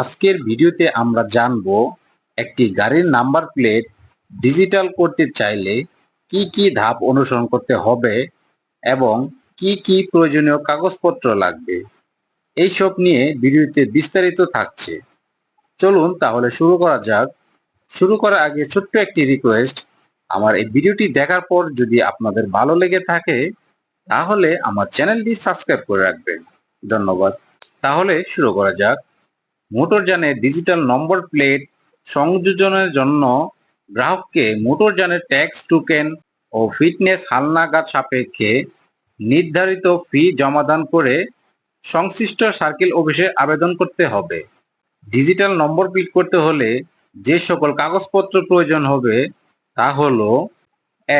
আজকের ভিডিওতে আমরা জানব একটি গাড়ির নাম্বার প্লেট ডিজিটাল করতে চাইলে কি কি ধাপ অনুসরণ করতে হবে এবং কি কি প্রয়োজনীয় কাগজপত্র লাগবে। এইসব নিয়ে ভিডিওতে বিস্তারিত থাকছে। চলুন তাহলে শুরু করা যাক। শুরু করার আগে ছোট্ট একটি রিকোয়েস্ট আমার এই ভিডিওটি দেখার পর যদি আপনাদের ভালো লেগে থাকে, তাহলে আমার চ্যানেলটি সাবস্ক্রাইব করে রাখবেন। ধন্যবাদ। তাহলে শুরু করা যাক। মোটরযানের ডিজিটাল নম্বর প্লেট সংযোজনের জন্য গ্রাহককে মোটরযানের ট্যাক্স টোকেন ও ফিটনেস হালনাগাদ সাপেক্ষে নির্ধারিত ফি জমাদান করে সংশ্লিষ্ট সার্কেল অফিসে আবেদন করতে হবে। ডিজিটাল নম্বর প্লেট করতে হলে যে সকল কাগজপত্র প্রয়োজন হবে তা হল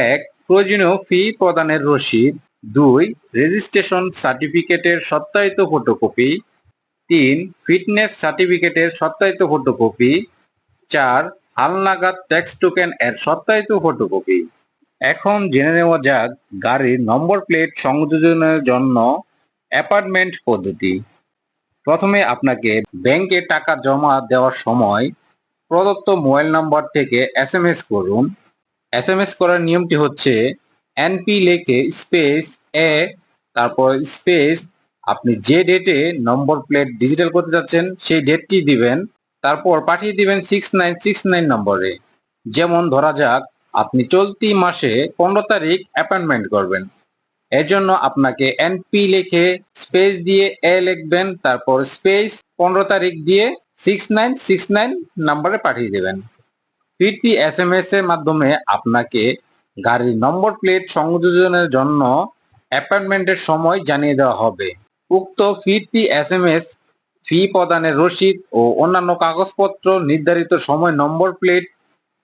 এক, প্রয়োজনীয় ফি প্রদানের রসিদ, দুই রেজিস্ট্রেশন সার্টিফিকেটের সত্যায়িত ফটোকপি তিন ফিটনেস সার্টিফিকেটের সত্যায়িত ফটোকপি চার হালনাগাদ ট্যাক্স টোকেন এর সত্যায়িত ফটোকপি এখন জেনে নেওয়া যাক গাড়ির নম্বর প্লেট সংযোজনের জন্য অ্যাপার্টমেন্ট পদ্ধতি। প্রথমে আপনাকে ব্যাংকে টাকা জমা দেওয়ার সময় প্রদত্ত মোবাইল নম্বর থেকে এস এম এস করুন। এস এম এস করার নিয়মটি হচ্ছে এনপি লেখে স্পেস এ তারপর স্পেস আপনি যে ডেটে নম্বর প্লেট ডিজিটাল করতে যাচ্ছেন, সেই ডেটটি দিবেন, তারপর পাঠিয়ে দিবেন সিক্স নাইন সিক্স নাইন নম্বরে যেমন ধরা যাক, আপনি চলতি মাসে পনেরো তারিখ অ্যাপয়েন্টমেন্ট করবেন। এর জন্য আপনাকে এনপি লিখে স্পেস দিয়ে এ লিখবেন, তারপর স্পেস পনেরো তারিখ দিয়ে সিক্স নাইন সিক্স নাইন নাম্বারে পাঠিয়ে দেবেন। ফিরতি এস এম এস এর মাধ্যমে আপনাকে গাড়ির নম্বর প্লেট সংযোজনের জন্য অ্যাপয়েন্টমেন্টের সময় জানিয়ে দেওয়া হবে। উক্ত ফিরতি এস এম এস ফি প্রদানের রসিদ ও অন্যান্য কাগজপত্র নির্ধারিত সময় নম্বর প্লেট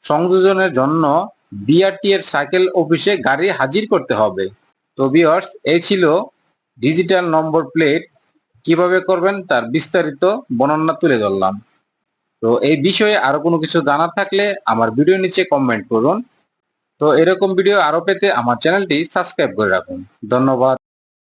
সংযোজনের জন্য বিআরটি এর সাইকেল অফিসে গাড়ি হাজির করতে হবে। তো ভিউয়ার্স এই ছিল ডিজিটাল নম্বর প্লেট কীভাবে করবেন তার বিস্তারিত বর্ণনা তুলে ধরলাম। তো এই বিষয়ে আরও কোনো কিছু জানার থাকলে আমার ভিডিও নিচে কমেন্ট করুন। তো এরকম ভিডিও আরও পেতে আমার চ্যানেলটি সাবস্ক্রাইব করে রাখুন। ধন্যবাদ।